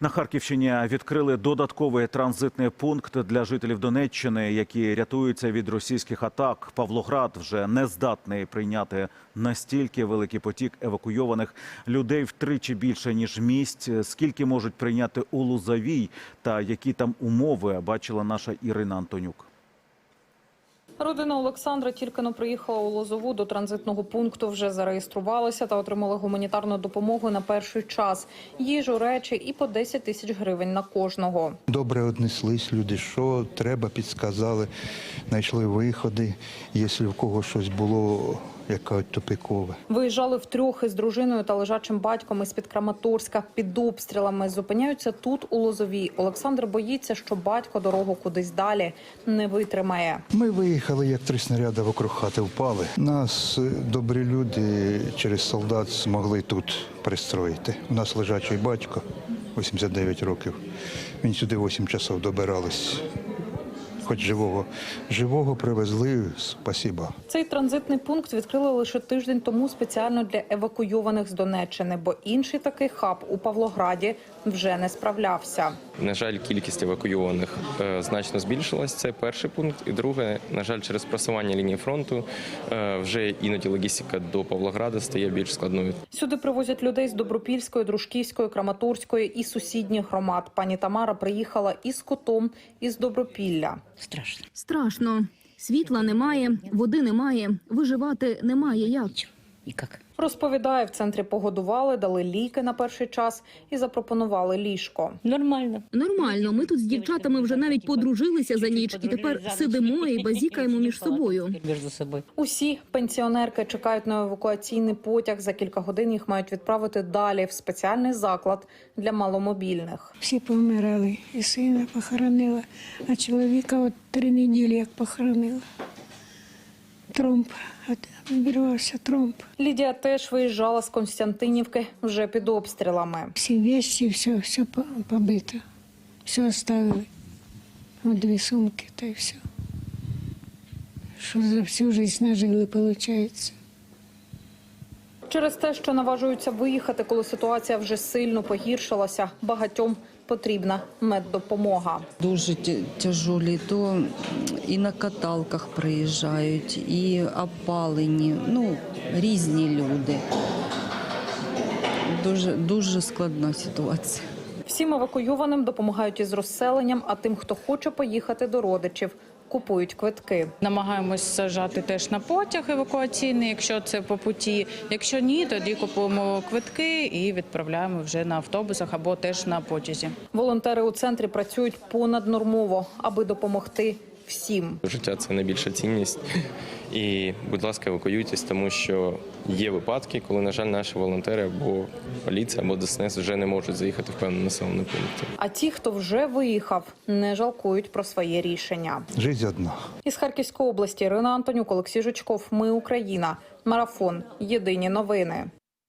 На Харківщині відкрили додатковий транзитний пункт для жителів Донеччини, які рятуються від російських атак. Павлоград вже не здатний прийняти настільки великий потік евакуйованих людей втричі більше ніж місць. Скільки можуть прийняти у Лузавій та які там умови бачила наша Ірина Антонюк. Родина Олександра тільки но приїхала у Лозову до транзитного пункту. Вже зареєструвалася та отримала гуманітарну допомогу на перший час. Їжу, речі і по 10 тисяч гривень на кожного. Добре однеслись люди, що треба, підсказали, знайшли виходи, якщо в кого щось було, яке тупикове. Виїжджали втрьох із дружиною та лежачим батьком із під Краматорська під обстрілами. Зупиняються тут у Лозовій. Олександр боїться, що батько дорогу кудись далі не витримає. Ми виїхали, як три снаряди вокруг хати впали. Нас е, добрі люди через солдат змогли тут пристроїти. У нас лежачий батько, 89 років. Він сюди 8 часов добирались. Хоч живого. Живого привезли, спасіба. Цей транзитний пункт відкрили лише тиждень тому спеціально для евакуйованих з Донеччини, бо інший такий хаб у Павлограді вже не справлявся. На жаль, кількість евакуйованих е, значно збільшилась. Це перший пункт. І друге, на жаль, через просування лінії фронту е, вже іноді логістика до Павлограда стає більш складною. Сюди привозять людей з Добропільської, Дружківської, Краматорської і сусідніх громад. Пані Тамара приїхала із котом із Добропілля. Страшно. Страшно. Світла немає, води немає, виживати немає як. Никак. Розповідає, в центрі погодували, дали ліки на перший час і запропонували ліжко. Нормально. Нормально, ми тут з дівчатами вже навіть подружилися за ніч, і тепер сидимо і базікаємо між собою. Между собой. Усі пенсіонерки чекають на евакуаційний потяг. За кілька годин їх мають відправити далі в спеціальний заклад для маломобільних. Всі помирали, і сина похоронила, а чоловіка от три неділі як похоронила. Тромб, обірвався тромб. Лідія теж виїжджала з Константинівки вже під обстрілами. Всі вещі, все, все побито. Все оставили. Дві сумки та й все. Що за всю життя нажили, виходить. Через те, що наважуються виїхати, коли ситуація вже сильно погіршилася, багатьом потрібна меддопомога. Дуже тя- тяжолі, то і на каталках приїжджають, і опалені, ну, різні люди. Дуже, дуже складна ситуація. Всім евакуйованим допомагають із розселенням, а тим, хто хоче поїхати до родичів, купують квитки. Намагаємось сажати теж на потяг евакуаційний, якщо це по путі. Якщо ні, тоді купуємо квитки і відправляємо вже на автобусах або теж на потязі. Волонтери у центрі працюють понаднормово, аби допомогти всім. Життя це найбільша цінність. І, будь ласка, евакуюйтесь, тому що є випадки, коли, на жаль, наші волонтери або поліція, або ДСНС вже не можуть заїхати в певний населений пункт. А ті, хто вже виїхав, не жалкують про своє рішення. Життя одна. Із Харківської області Ірина Антонюк, Олексій Жучков. Ми Україна. Марафон. Єдині новини.